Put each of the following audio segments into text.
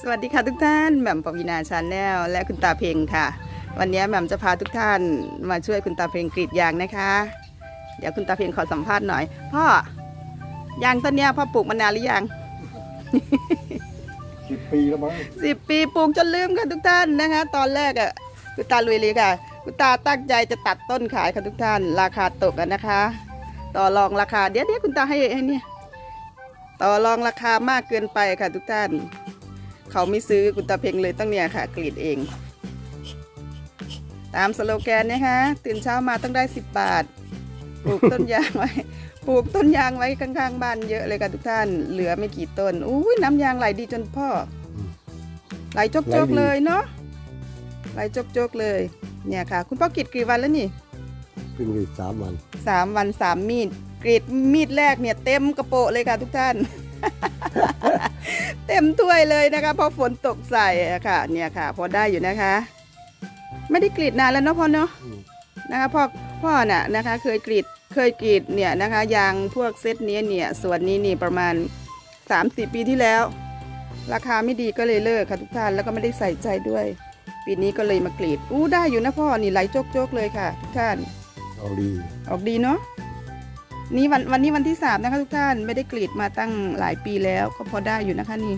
สวัสดีค่ะทุกท่านแหม่มปวีนาชาแนลและคุณตาเพลงค่ะ วันนี้แหม่มจะพาทุกท่านมาช่วยคุณตาเพลงกรีดยางนะคะ เดี๋ยวคุณตาเพลงขอสัมภาษณ์หน่อย พ่อยางต้นเนี้ยพ่อปลูกมานานหรือยัง สิบปีแล้วมั้งสิบปีปลูกจนลืมค่ะทุกท่านนะคะ ตอนแรกอะคุณตาลุยเลยค่ะ คุณตาตั้งใจจะตัดต้นขายค่ะทุกท่าน ราคาตกอะนะคะ ต่อรองราคาเดี๋ยวเดี๋ยวคุณตาให้ให้เนี่ยต่อรองราคามากเกินไปค่ะทุกท่าน เขาไม่ซื้อคุณตาเพ็งเลยต้องเนี่ยค่ะ กรีดเอง ตามสโลแกนนะคะตื่นเช้ามาต้องได้ 10 บาท ปลูกต้นยางไว้ ปลูกต้นยางไว้ข้างๆบ้านเยอะเลยค่ะทุกท่าน เหลือไม่กี่ต้นอุ้ยน้ำยางไหลดีจนพ่อ ไหลจกๆเลยเนาะไหลจกๆเลย เนี่ยค่ะ คุณพ่อกรีดกี่วันแล้วนี่เพิ่งได้สามวันสามวันสามมีดกรีดมีดแรกเนี่ยเต็มกระโปะเลยค่ะทุกท่าน เต็มถ้วยเลยนะคะเพราะฝนตกใส่อะค่ะ เนี่ยค่ะ พอได้อยู่นะคะ ไม่ได้กรีดนานแล้วเนาะพ่อเนาะอืมนะคะพ่อพ่อน่ะนะคะ เคยกรีดเคยกรีดเนี่ยนะคะยางพวกเซตนี้เนี่ยส่วนนี้นี่ประมาณ3ามสี่ปีที่แล้ว ราคาไม่ดีก็เลยเลิกค่ะทุกท่านแล้วก็ไม่ได้ใส่ใจด้วย ปีนี้ก็เลยมากรีดอู้ได้อยู่นะพ่อนี่ไหลโจกๆเลยค่ะ ทุกท่านเอาดีออกดีเนาะ นี่วันวันนี้วันที่สามนะคะทุกท่านไม่ได้กรีดมาตั้งหลายปีแล้วก็พอได้อยู่นะคะนี่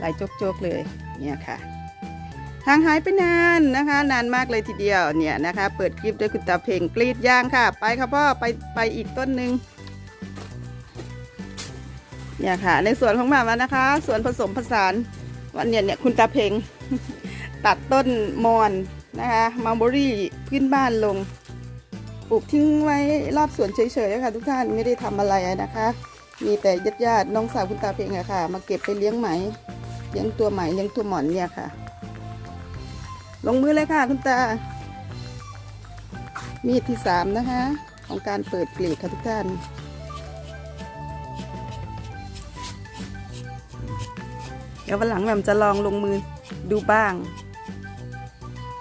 หลโจกๆเลยเนี่ยค่ะห่างหายไปนานนะคะ นานมากเลยทีเดียวเนี่ยนะคะ เปิดคลิปด้วยคุณตาเพ่งกรีดยางค่ะ ไปค่ะพ่อไปไปอีกต้นหนึ่งเนี่ยค่ะ ในสวนของหมามานะคะสวนผสมผสานวันเนี่ยเนี่ยคุณตาเพ่งตัดต้นมอนนะคะมาร์บอรี่พื้นบ้านลง ปลูกทิ้งไว้รอบสวนเฉยๆค่ะ ทุกท่านไม่ได้ทำอะไรนะคะ มีแต่ญาติญาติๆน้องสาวคุณตาเพียงอะค่ะ มาเก็บไปเลี้ยงไหมเลี้ยงตัวไหมเลี้ยงตัวหมอนเนี่ยค่ะ ลงมือเลยค่ะคุณตา มีดที่สามนะคะ ของการเปิดกลีดค่ะทุกท่านเดี๋ยววันหลังแหม่มจะลองลงมือดูบ้าง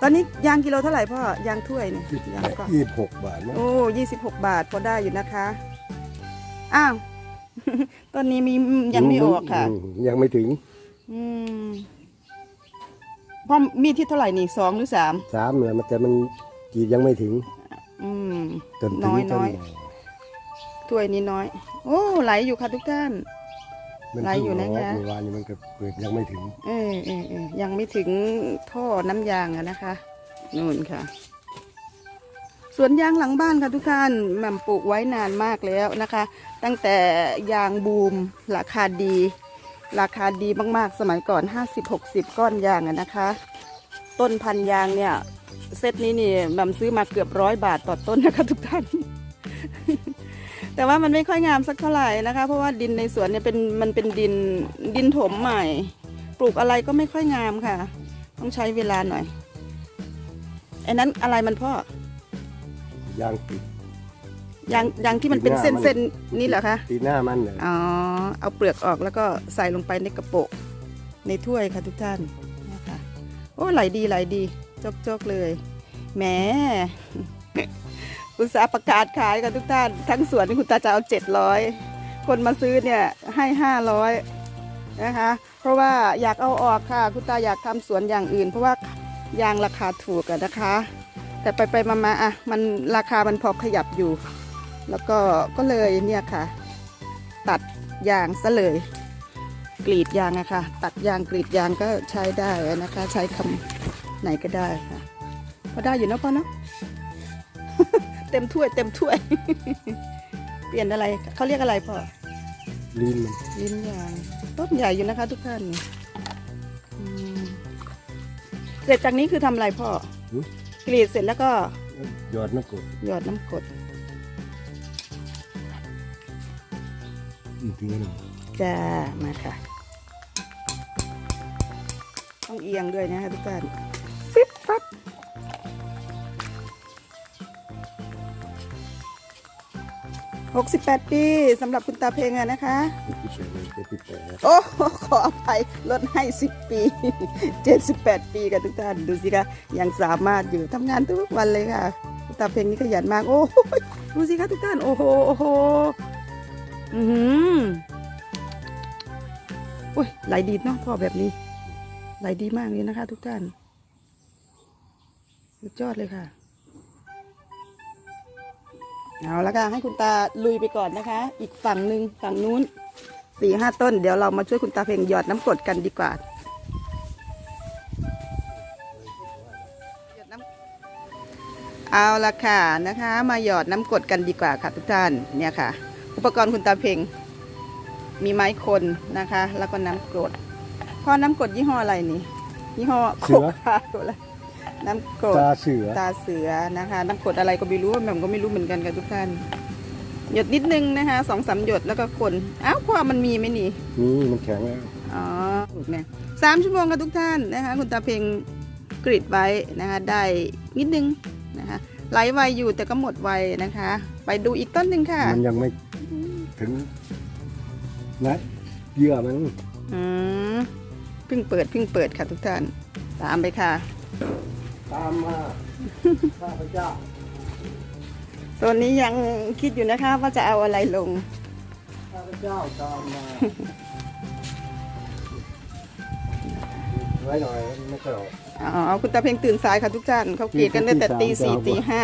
ตอนนี้ยางกิโลเท่าไหร่พ่อยางถ้วยเนี่ยยางก่อนยี่สิบหกบาทมั้งโอ้ยี่สิบหกบาทพอได้อยู่นะคะ อ้าว ตอนนี้มียังไม่ออกค่ะมยังไม่ถึง อืมพ่อมีที่เท่าไหร่นี่สองหรือสามสามเลยมันแต่มันกรีดยังไม่ถึง อืมจนถึงน้อยต้น้อยใหญ่ถ้วยนี้น้อย โอ้ไหลอยู่ค่ะทุกท่าน มันไหลอยู่นะคะ เมื่อวานนี้มันก็เปิดยังไม่ถึงเออเออเออยังไม่ถึงท่อน้ำยางอะนะคะนู่นค่ะ สวนยางหลังบ้านค่ะทุกท่านแหม่มปลูกไว้นานมากแล้วนะคะ ตั้งแต่ยางบูมราคาดี ราคาดีมากๆ สมัยก่อน 50-60 ก้อนยางอะนะคะ ต้นพันธุ์ยางเนี่ย เซตนี้นี่แหม่มซื้อมาเกือบร้อยบาทต่อต้นนะคะทุกท่าน แต่ว่ามันไม่ค่อยงามสักเท่าไหร่นะคะ เพราะว่าดินในสวนเนี่ยเป็นมันเป็นดินดินถมใหม่ ปลูกอะไรก็ไม่ค่อยงามค่ะ ต้องใช้เวลาหน่อยไอ้นั้นอะไรมันพ่อยางติดยางยางที่มันเป็นติดหเส้นน้ามันเส้นนี่เหรอคะตีหน้ามันเลยอ๋อเอาเปลือกออกแล้วก็ใส่ลงไปในกระโปะในถ้วยค่ะทุกท่านนะคะโอ้ไหลดีไหลดีจกจกๆเลยแหม อุตสาห์ประกาศขายกันทุกท่าน ทั้งสวนนี่คุณตาจะเอาเจ็ดร้อยคนมาซื้อเนี่ยให้ห้าร้อยนะคะ เพราะว่าอยากเอาออกค่ะ คุณตาอยากทำสวนอย่างอื่น เพราะว่ายางราคาถูกอะนะคะ แต่ไปไปมามาอะมันราคามันพอขยับอยู่ แล้วก็ก็เลยเนี่ยค่ะ ตัดยางซะเลยกรีดยางอะค่ะ ตัดยางกรีดยางก็ใช้ได้นะคะ ใช้คำไหนก็ได้ค่ะพอได้อยู่นอะพ่อเนาะ เต็มถ้วย เต็มถ้วย เปลี่ยนอะไรเขาเรียกอะไรพ่อลิ้นมันลิ้นยางต้นใหญ่อยู่นะคะ ทุกท่านอืมเสร็จจากนี้คือทำอะไรพ่อกรีดเสร็จแล้วก็ยอดน้ำกรดหยอดน้ำกรดอืมถึงแล้วนะจ้ามาค่ะ ต้องเอียงด้วยนะคะทุกท่านฟิบฟับ หกสิบแปดปีสำหรับคุณตาเพลงอะนะคะติดเฉยเลยเจ็ดสิบแปดโอ้ขออภัยลดให้สิบปีเจ็ดสิบแปดปีกันทุกท่านดูสิคะยังสามารถอยู่ทำงานทุกวันเลยค่ะ คุณตาเพลงนี่ขยันมาก โอ้โหดูสิคะทุกท่าน โอ้โหโอ้โหอือหืออุ้ยไหลดีเนาะท่อแบบนี้ ไหลดีมากเลยนะคะ ทุกท่านสุดยอดเลยค่ะ เอาละค่ะให้คุณตาลุยไปก่อนนะคะ อีกฝั่งหนึ่งฝั่งนู้นสี่ห้าต้น เดี๋ยวเรามาช่วยคุณตาเพ่งหยอดน้ำกรดกันดีกว่าหยอดน้ำเอาละค่ะนะคะ มาหยอดน้ำกรดกันดีกว่าค่ะทุกท่านเนี่ยค่ะ อุปกรณ์คุณตาเพ่งมีไม้คนนะคะ แล้วก็น้ำกรดพ่อน้ำกรดยี่ห้ออะไรนี่ยี่ห้อโคคาโอะไร น้ำกรดตาเสือตาเสือนะคะ น้ำกรดอะไรก็ไม่รู้แหม่มก็ไม่รู้เหมือนกันค่ะทุกท่าน หยดนิดนึงนะคะสองสามหยดแล้วก็คนอ้าวพ่อมันมีไหมนี่นี่มันแข็งแล้วอ๋อถูกเนี่ยสามชั่วโมงค่ะทุกท่านนะคะ คุณตาเพ็งกรีดไว้นะคะได้นิดนึงนะคะไหลไวอยู่แต่ก็หมดไวนะคะ ไปดูอีกต้นหนึ่งค่ะ มันยังไม่ถึงนะเยื่อมันอืมเพิ่งเปิดเพิ่งเปิดค่ะทุกท่าน ตามไปค่ะ ตามมาข้าพเจ้าโซนนี้ยังคิดอยู่นะคะ ว่าจะเอาอะไรลง ข้าพเจ้าตามมาไว้หน่อยไม่ค่อยออกอ๋อคุณตาเพ็งตื่นสายค่ะทุกท่านเขากรีดกันตั้งแต่ตีสี่ตีห้า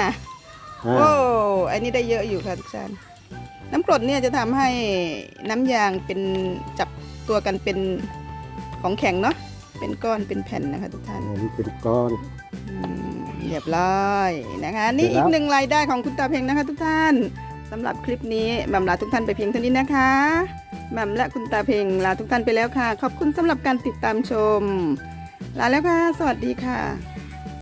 อ่าโอ้อันนี้ได้เยอะอยู่ค่ะทุกท่านน้ำกรดเนี่ยจะทำให้น้ำยางเป็นจับตัวกันเป็นของแข็งเนาะ เป็นก้อนเป็นแผ่นนะคะทุกท่านอันนี้เป็นก้อนอืมเรียบร้อยนะคะ นี่เสร็จแล้วอีกหนึ่งรายได้ของคุณตาเพ็งนะคะ ทุกท่านสำหรับคลิปนี้แหม่มลาทุกท่านไปเพียงเท่านี้นะคะแหม่มและคุณตาเพ็งลาทุกท่านไปแล้วค่ะ ขอบคุณสำหรับการติดตามชม ลาแล้วค่ะ สวัสดีค่ะ